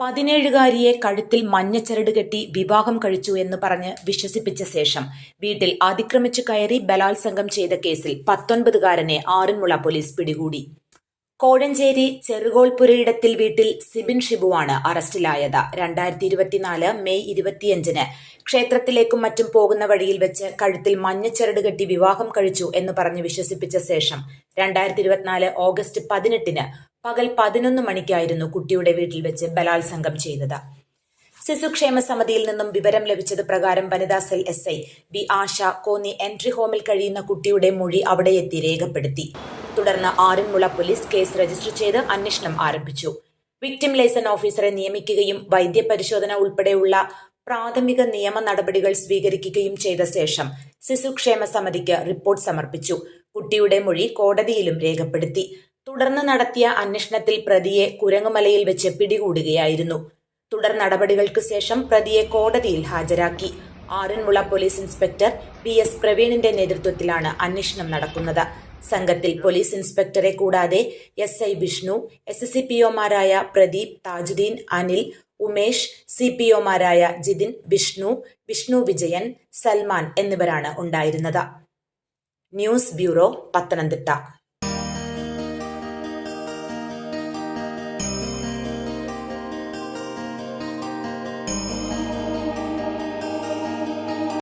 പതിനേഴുകാരിയെ കഴുത്തിൽ മഞ്ഞച്ചരട് കെട്ടി വിവാഹം കഴിച്ചു എന്ന് പറഞ്ഞ് വിശ്വസിപ്പിച്ച ശേഷം വീട്ടിൽ അതിക്രമിച്ചു കയറി ബലാത്സംഗം ചെയ്ത കേസിൽ പത്തൊൻപതുകാരനെ ആറന്മുള പോലീസ് പിടികൂടി. കോഴഞ്ചേരി ചെറുകോൾപുരയിടത്തിൽ വീട്ടിൽ സിബിൻ ഷിബുവാണ് അറസ്റ്റിലായത്. രണ്ടായിരത്തി ഇരുപത്തിനാല് മെയ് ഇരുപത്തിയഞ്ചിന് ക്ഷേത്രത്തിലേക്കും മറ്റും പോകുന്ന വഴിയിൽ വെച്ച് കഴുത്തിൽ മഞ്ഞച്ചരട് കെട്ടി വിവാഹം കഴിച്ചു എന്ന് പറഞ്ഞ് വിശ്വസിപ്പിച്ച ശേഷം രണ്ടായിരത്തി ഇരുപത്തിനാല് ഓഗസ്റ്റ് പതിനെട്ടിന് പകൽ പതിനൊന്ന് മണിക്കായിരുന്നു കുട്ടിയുടെ വീട്ടിൽ വെച്ച് ബലാത്സംഗം ചെയ്തത്. ശിശുക്ഷേമ സമിതിയിൽ നിന്നും വിവരം ലഭിച്ചത് പ്രകാരം വനിതാ cell S I B Asha Konni entry ഹോമിൽ കഴിയുന്ന കുട്ടിയുടെ മൊഴി അവിടെ എത്തി രേഖപ്പെടുത്തി. തുടർന്ന് ആറന്മുള പോലീസ് കേസ് രജിസ്റ്റർ ചെയ്ത് അന്വേഷണം ആരംഭിച്ചു. വിക്ടിം ലൈസൺ ഓഫീസറെ നിയമിക്കുകയും വൈദ്യപരിശോധന ഉൾപ്പെടെയുള്ള പ്രാഥമിക നിയമ നടപടികൾ സ്വീകരിക്കുകയും ചെയ്ത ശേഷം ശിശുക്ഷേമ സമിതിക്ക് റിപ്പോർട്ട് സമർപ്പിച്ചു. കുട്ടിയുടെ മൊഴി കോടതിയിലും രേഖപ്പെടുത്തി. തുടർന്ന് നടത്തിയ അന്വേഷണത്തിൽ പ്രതിയെ കുരങ്ങുമലയിൽ വെച്ച് പിടികൂടുകയായിരുന്നു. തുടർ നടപടികൾക്ക് ശേഷം പ്രതിയെ കോടതിയിൽ ഹാജരാക്കി. Aranmula police inspector P S പ്രവീണിന്റെ നേതൃത്വത്തിലാണ് അന്വേഷണം നടക്കുന്നത്. സംഘത്തിൽ പോലീസ് ഇൻസ്പെക്ടറെ കൂടാതെ S I Vishnu S C P ഒമാരായ Pradeep Thajudheen Anil Umesh C P ഒമാരായ ജിതിൻ വിഷ്ണു വിഷ്ണു വിജയൻ സൽമാൻ എന്നിവരാണ് ഉണ്ടായിരുന്നത്. News bureau Pathanamthitta.